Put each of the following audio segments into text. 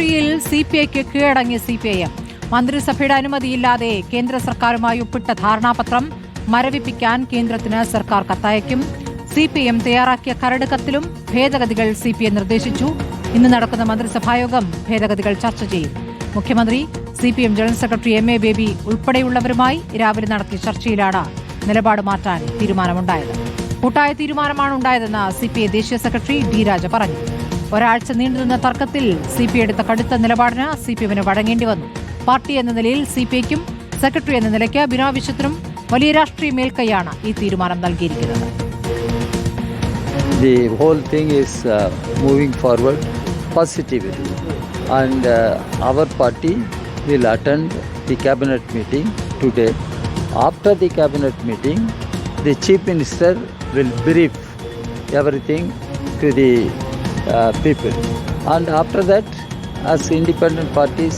സെക്രട്ടറിയിൽ C P ഐക്ക് കീഴടങ്ങിയ C P I M മന്ത്രിസഭയുടെ അനുമതിയില്ലാതെ കേന്ദ്ര സർക്കാരുമായി ഒപ്പിട്ട ധാരണാപത്രം മരവിപ്പിക്കാൻ കേന്ദ്രത്തിന് സർക്കാർ കത്തയക്കും. സി പി എം തയ്യാറാക്കിയ കരട് കത്തിലും ഭേദഗതികൾ സി പി ഐ നിർദ്ദേശിച്ചു. ഇന്ന് നടക്കുന്ന മന്ത്രിസഭായോഗം ഭേദഗതികൾ ചർച്ച ചെയ്യും. മുഖ്യമന്ത്രി C P M general secretary M A Baby ഉൾപ്പെടെയുള്ളവരുമായി രാവിലെ നടത്തിയ ചർച്ചയിലാണ് നിലപാട് മാറ്റാൻ തീരുമാനമുണ്ടായത്. കൂട്ടായ തീരുമാനമാണ് ഉണ്ടായതെന്ന് സി പി ഐ ദേശീയ സെക്രട്ടറി ഡി രാജ പറഞ്ഞു. ഒരാഴ്ച നീണ്ടുനിന്ന തർക്കത്തിൽ സി പി എടുത്ത കടുത്ത നിലപാടിന് സി പി എമ്മിന് വഴങ്ങേണ്ടി വന്നു പാർട്ടി എന്ന നിലയിൽ സി പി ഐക്കും സെക്രട്ടറി എന്ന നിലയ്ക്ക് ബിനോയ് വിശ്വത്തിനും വലിയ രാഷ്ട്രീയ മേൽക്കൈയാണ് ഈ തീരുമാനം നൽകിയിരിക്കുന്നത് the whole thing is uh, moving forward positively and uh, our party will attend the cabinet meeting today after the cabinet meeting the chief minister will brief everything to the uh, people and after that as independent parties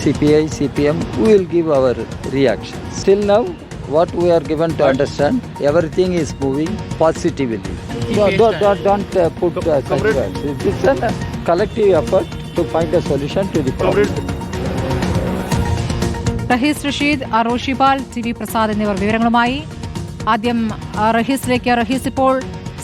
cpi cpm we will give our reaction still now what we are given to understand everything is moving positively don't, don't, don't, don't uh, put uh, such words. It's a uh, collective effort to find a solution to the problem. Rahees Rasheed ആ, Roshipal T V Prasad എന്നിവർ വിവരങ്ങളുമായി ആദ്യം ആ, റഹീസിലേക്ക് റഹീസ് ഇപ്പോൾ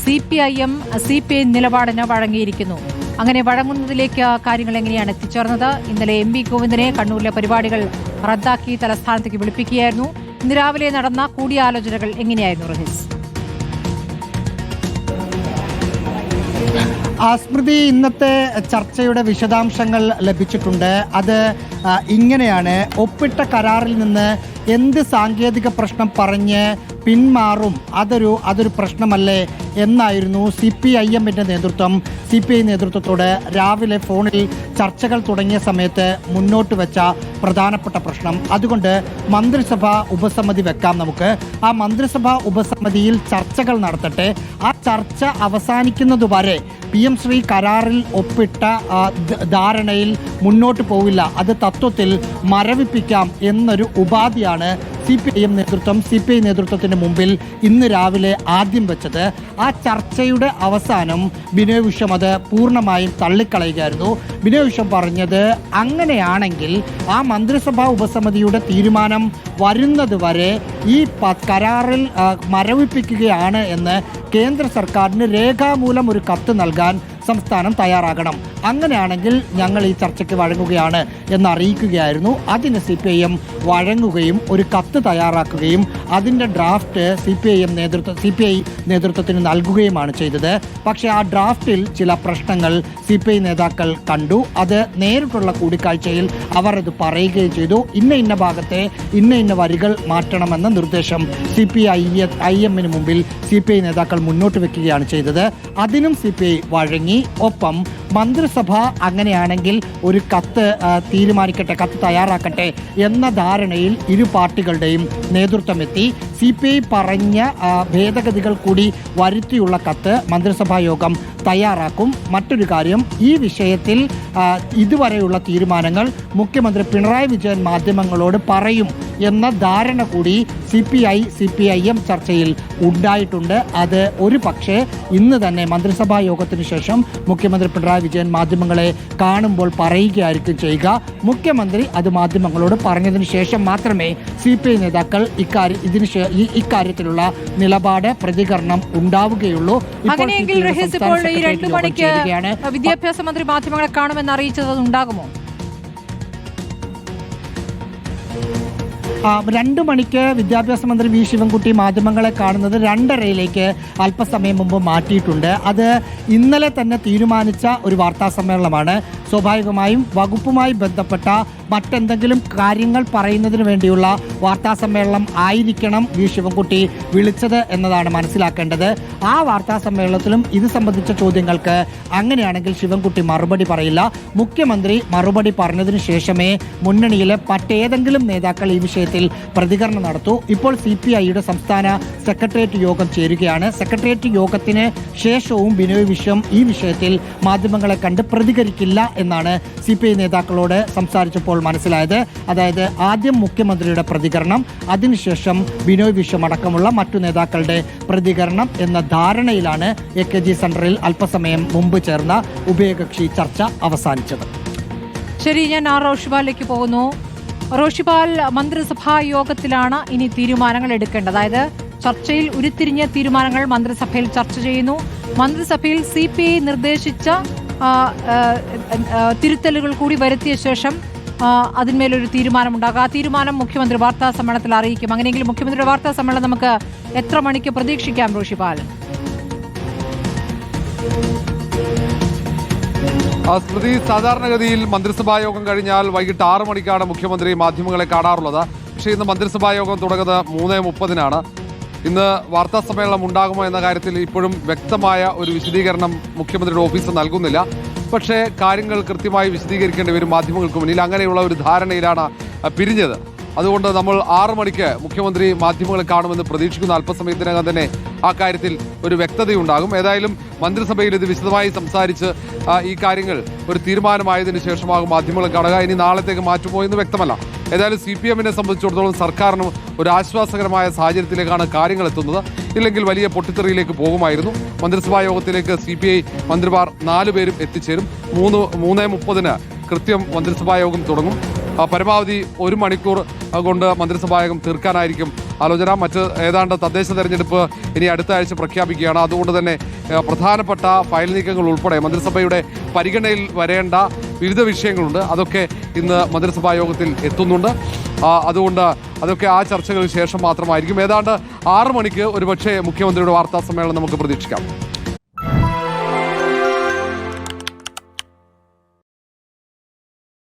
C P I M C P I നിലപാടിന് വഴങ്ങിയിരിക്കുന്നു. അങ്ങനെ വഴങ്ങുന്നതിലേക്ക് കാര്യങ്ങൾ എങ്ങനെയാണ് എത്തിച്ചേർന്നത്? ഇന്നലെ എം വി ഗോവിന്ദനെ കണ്ണൂരിലെ പരിപാടികൾ റദ്ദാക്കി തലസ്ഥാനത്തേക്ക് വിളിപ്പിക്കുകയായിരുന്നു. ഇന്ന് രാവിലെ നടന്ന കൂടിയാലോചനകൾ എങ്ങനെയായിരുന്നു റഹീസ്? ആസ്മൃതി സ്മൃതി ഇന്നത്തെ ചർച്ചയുടെ വിശദാംശങ്ങൾ ലഭിച്ചിട്ടുണ്ട്. അത് ഇങ്ങനെയാണ്. ഒപ്പിട്ട കരാറിൽ നിന്ന് എന്ത് സാങ്കേതിക പ്രശ്നം പറഞ്ഞ് പിന്മാറും അതൊരു അതൊരു പ്രശ്നമല്ലേ എന്നായിരുന്നു സി പി ഐ എമ്മിന്റെ നേതൃത്വം. സി പി ഐ നേതൃത്വത്തോട് രാവിലെ ഫോണിൽ ചർച്ചകൾ തുടങ്ങിയ സമയത്ത് മുന്നോട്ട് വെച്ച പ്രധാനപ്പെട്ട പ്രശ്നം. അതുകൊണ്ട് മന്ത്രിസഭ ഉപസമിതി വെക്കാം നമുക്ക്. ആ മന്ത്രിസഭാ ഉപസമിതിയിൽ ചർച്ചകൾ നടത്തട്ടെ. ആ ചർച്ച അവസാനിക്കുന്നതുവരെ പി എം ശ്രീ കരാറിൽ ഒപ്പിട്ട ധാരണയിൽ മുന്നോട്ട് പോവില്ല. അത് തത്വത്തിൽ മരവിപ്പിക്കാം എന്നൊരു ഉപാധിയാണ് സി പി ഐ എം നേതൃത്വം സി പി ഐ നേതൃത്വത്തിന് മുമ്പിൽ ഇന്ന് രാവിലെ ആദ്യം വെച്ചത് ആ ചർച്ചയുടെ അവസാനം ബിനോയ് വിശ്വം അത് പൂർണമായും തള്ളിക്കളയുകയായിരുന്നു. ബിനോയ് വിശ്വം പറഞ്ഞത് അങ്ങനെയാണെങ്കിൽ ആ മന്ത്രിസഭാ ഉപസമിതിയുടെ തീരുമാനം വരുന്നത് വരെ ഈ കരാറിൽ മരവിപ്പിക്കുകയാണ് എന്ന് കേന്ദ്ര സർക്കാരിന് രേഖാമൂലം ഒരു കത്ത് നൽകാൻ സംസ്ഥാനം തയ്യാറാകണം. അങ്ങനെയാണെങ്കിൽ ഞങ്ങൾ ഈ ചർച്ചയ്ക്ക് വഴങ്ങുകയാണ് എന്ന് അറിയിക്കുകയായിരുന്നു. അതിന് സി പി ഐ എം വഴങ്ങുകയും ഒരു കത്ത് തയ്യാറാക്കുകയും അതിന്റെ draft C P I M നേതൃത്വ സി പി ഐ നേതൃത്വത്തിന് നൽകുകയുമാണ് ചെയ്തത്. പക്ഷേ ആ ഡ്രാഫ്റ്റിൽ ചില പ്രശ്നങ്ങൾ സി പി ഐ നേതാക്കൾ കണ്ടു. അത് നേരിട്ടുള്ള കൂടിക്കാഴ്ചയിൽ അവർ അത് പറയുകയും ചെയ്തു. ഇന്ന ഇന്ന ഭാഗത്തെ ഇന്ന ഇന്ന വരികൾ മാറ്റണമെന്ന നിർദ്ദേശം സി പി ഐ ഐ എമ്മിന് മുമ്പിൽ സി പി ഐ നേതാക്കൾ മുന്നോട്ട് വെക്കുകയാണ് ചെയ്തത്. അതിനും സി പി ഐ വഴങ്ങി. ഒപ്പം മന്ത്രിസഭ അങ്ങനെയാണെങ്കിൽ ഒരു കത്ത് തീരുമാനിക്കട്ടെ കത്ത് തയ്യാറാക്കട്ടെ എന്ന ധാരണയിൽ ഇരു പാർട്ടികളുടെയും നേതൃത്വം എത്തി സി പി ഐ പറഞ്ഞ ഭേദഗതികൾ കൂടി വരുത്തിയുള്ള കത്ത് മന്ത്രിസഭാ യോഗം തയ്യാറാക്കും. മറ്റൊരു കാര്യം ഈ വിഷയത്തിൽ ഇതുവരെയുള്ള തീരുമാനങ്ങൾ മുഖ്യമന്ത്രി പിണറായി വിജയൻ മാധ്യമങ്ങളോട് പറയും എന്ന ധാരണ കൂടി C P I C P I M ചർച്ചയിൽ ഉണ്ടായിട്ടുണ്ട്. അത് ഒരു പക്ഷേ ഇന്ന് തന്നെ മന്ത്രിസഭാ യോഗത്തിന് ശേഷം മുഖ്യമന്ത്രി പിണറായി വിജയൻ മാധ്യമങ്ങളെ കാണുമ്പോൾ പറയുകയായിരിക്കും ചെയ്യുക. മുഖ്യമന്ത്രി അത് മാധ്യമങ്ങളോട് പറഞ്ഞതിന് ശേഷം മാത്രമേ സി പി ഐ നേതാക്കൾ ഇക്കാര്യം ഇതിന് ഇക്കാര്യത്തിലുള്ള നിലപാട് പ്രതികരണം ഉണ്ടാവുകയുള്ളൂ. ഇപ്പോൾ അങ്ങനെയെങ്കിൽ ഈ സെക്രട്ടേറിയറ്റ് രണ്ടു മണിക്ക് വിദ്യാഭ്യാസ മന്ത്രി മാധ്യമങ്ങളെ കാണുമെന്ന് അറിയിച്ചത് ഉണ്ടാകുമോ രണ്ടു മണിക്ക് വിദ്യാഭ്യാസ മന്ത്രി വി ശിവൻകുട്ടി മാധ്യമങ്ങളെ കാണുന്നത് രണ്ടരയിലേക്ക് അല്പസമയം മുമ്പ് മാറ്റിയിട്ടുണ്ട്. അത് ഇന്നലെ തന്നെ തീരുമാനിച്ച ഒരു വാർത്താ സമ്മേളനമാണ്. സ്വാഭാവികമായും വകുപ്പുമായി ബന്ധപ്പെട്ട മറ്റെന്തെങ്കിലും കാര്യങ്ങൾ പറയുന്നതിന് വേണ്ടിയുള്ള വാർത്താ സമ്മേളനം ആയിരിക്കണം വി ശിവൻകുട്ടി വിളിച്ചത് എന്നതാണ് മനസ്സിലാക്കേണ്ടത്. ആ വാർത്താ സമ്മേളനത്തിലും ഇത് സംബന്ധിച്ച ചോദ്യങ്ങൾക്ക് അങ്ങനെയാണെങ്കിൽ ശിവൻകുട്ടി മറുപടി പറയില്ല. മുഖ്യമന്ത്രി മറുപടി പറഞ്ഞതിന് ശേഷമേ മുന്നണിയിലെ മറ്റേതെങ്കിലും നേതാക്കൾ ഈ വിഷയത്തിൽ പ്രതികരണം നടത്തൂ. ഇപ്പോൾ സി പി ഐയുടെ സംസ്ഥാന സെക്രട്ടേറിയറ്റ് യോഗം ചേരുകയാണ്. സെക്രട്ടേറിയറ്റ് യോഗത്തിന് ശേഷവും ബിനോയ് വിശ്വം ഈ വിഷയത്തിൽ മാധ്യമങ്ങളെ കണ്ട് പ്രതികരിക്കില്ല എന്നാണ് സി നേതാക്കളോട് സംസാരിച്ചപ്പോൾ മനസ്സിലായത്. അതായത് ആദ്യം മുഖ്യമന്ത്രിയുടെ പ്രതികരണം അതിനുശേഷം ബിനോയ് വിശ്വം അടക്കമുള്ള മറ്റു നേതാക്കളുടെ പ്രതികരണം എന്ന ധാരണയിലാണ് എ കെ ജി സെന്ററിൽ അല്പസമയം മുമ്പ് ചേർന്ന ഉഭയകക്ഷി ചർച്ച അവസാനിച്ചത്. ശരി ഞാൻ ആ റോഷിബാലിലേക്ക് പോകുന്നു. റോഷിപാൽ മന്ത്രിസഭാ യോഗത്തിലാണ് ഇനി തീരുമാനങ്ങൾ എടുക്കേണ്ടത്. അതായത് ചർച്ചയിൽ ഉരുത്തിരിഞ്ഞ തീരുമാനങ്ങൾ മന്ത്രിസഭയിൽ ചർച്ച ചെയ്യുന്നു. മന്ത്രിസഭയിൽ സി നിർദ്ദേശിച്ച തിരുത്തലുകൾ കൂടി വരുത്തിയ ശേഷം അതിന്മേലൊരു തീരുമാനമുണ്ടാകും. ആ തീരുമാനം മുഖ്യമന്ത്രി വാർത്താ സമ്മേളനത്തിൽ അറിയിക്കും. അങ്ങനെയെങ്കിൽ മുഖ്യമന്ത്രിയുടെ വാർത്താ സമ്മേളനം നമുക്ക് എത്ര മണിക്ക് പ്രതീക്ഷിക്കാം റോഷിപാൽ സ്മൃതി സാധാരണഗതിയിൽ മന്ത്രിസഭാ യോഗം കഴിഞ്ഞാൽ വൈകിട്ട് ആറ് മണിക്കാണ് മുഖ്യമന്ത്രി മാധ്യമങ്ങളെ കാണാറുള്ളത്. പക്ഷേ ഇന്ന് മന്ത്രിസഭാ യോഗം തുടങ്ങുന്നത് മൂന്ന് മുപ്പതിനാണ്. ഇന്ന് വാർത്താ സമ്മേളനം ഉണ്ടാകുമോ എന്ന കാര്യത്തിൽ ഇപ്പോഴും വ്യക്തമായ ഒരു വിശദീകരണം മുഖ്യമന്ത്രിയുടെ ഓഫീസ് നൽകുന്നില്ല. പക്ഷേ കാര്യങ്ങൾ കൃത്യമായി വിശദീകരിക്കേണ്ടി വരും മാധ്യമങ്ങൾക്ക് മുന്നിൽ. അങ്ങനെയുള്ള ഒരു ധാരണയിലാണ് പിരിഞ്ഞത്. അതുകൊണ്ട് നമ്മൾ ആറ് മണിക്ക് മുഖ്യമന്ത്രി മാധ്യമങ്ങളെ കാണുമെന്ന് പ്രതീക്ഷിക്കുന്ന. അല്പസമയത്തിനകം തന്നെ ആ കാര്യത്തിൽ ഒരു വ്യക്തതയുണ്ടാകും. ഏതായാലും മന്ത്രിസഭയിൽ ഇത് വിശദമായി സംസാരിച്ച് ഈ കാര്യങ്ങൾ ഒരു തീരുമാനമായതിനു ശേഷമാകും മാധ്യമങ്ങളെ കാണുക. ഇനി നാളത്തേക്ക് മാറ്റുമോ എന്ന് വ്യക്തമല്ല. ഏതായാലും സി പി എമ്മിനെ സംബന്ധിച്ചിടത്തോളം സർക്കാരിനും ഒരു ആശ്വാസകരമായ സാഹചര്യത്തിലേക്കാണ് കാര്യങ്ങൾ എത്തുന്നത്. ഇല്ലെങ്കിൽ വലിയ പൊട്ടിത്തെറിയിലേക്ക് പോകുമായിരുന്നു. മന്ത്രിസഭാ യോഗത്തിലേക്ക് സി പി ഐ മന്ത്രിമാർ നാലുപേരും എത്തിച്ചേരും. മൂന്ന് മൂന്ന് മുപ്പതിന് കൃത്യം മന്ത്രിസഭാ യോഗം തുടങ്ങും. പരമാവധി ഒരു മണിക്കൂർ കൊണ്ട് മന്ത്രിസഭാ യോഗം തീർക്കാനായിരിക്കും ആലോചന. മറ്റ് ഏതാണ്ട് തദ്ദേശ തെരഞ്ഞെടുപ്പ് ഇനി അടുത്ത ആഴ്ച പ്രഖ്യാപിക്കുകയാണ്. അതുകൊണ്ട് തന്നെ പ്രധാനപ്പെട്ട ഫയൽ നീക്കങ്ങൾ ഉൾപ്പെടെ മന്ത്രിസഭയുടെ പരിഗണനയിൽ വരേണ്ട വിവിധ വിഷയങ്ങളുണ്ട്. അതൊക്കെ ഇന്ന് മന്ത്രിസഭാ യോഗത്തിൽ എത്തുന്നുണ്ട്. അതുകൊണ്ട് അതൊക്കെ ആ ചർച്ചകൾക്ക് ശേഷം മാത്രമായിരിക്കും. ഏതാണ്ട് ആറ് മണിക്ക് ഒരുപക്ഷെ മുഖ്യമന്ത്രിയുടെ വാർത്താ സമ്മേളനം നമുക്ക് പ്രതീക്ഷിക്കാം.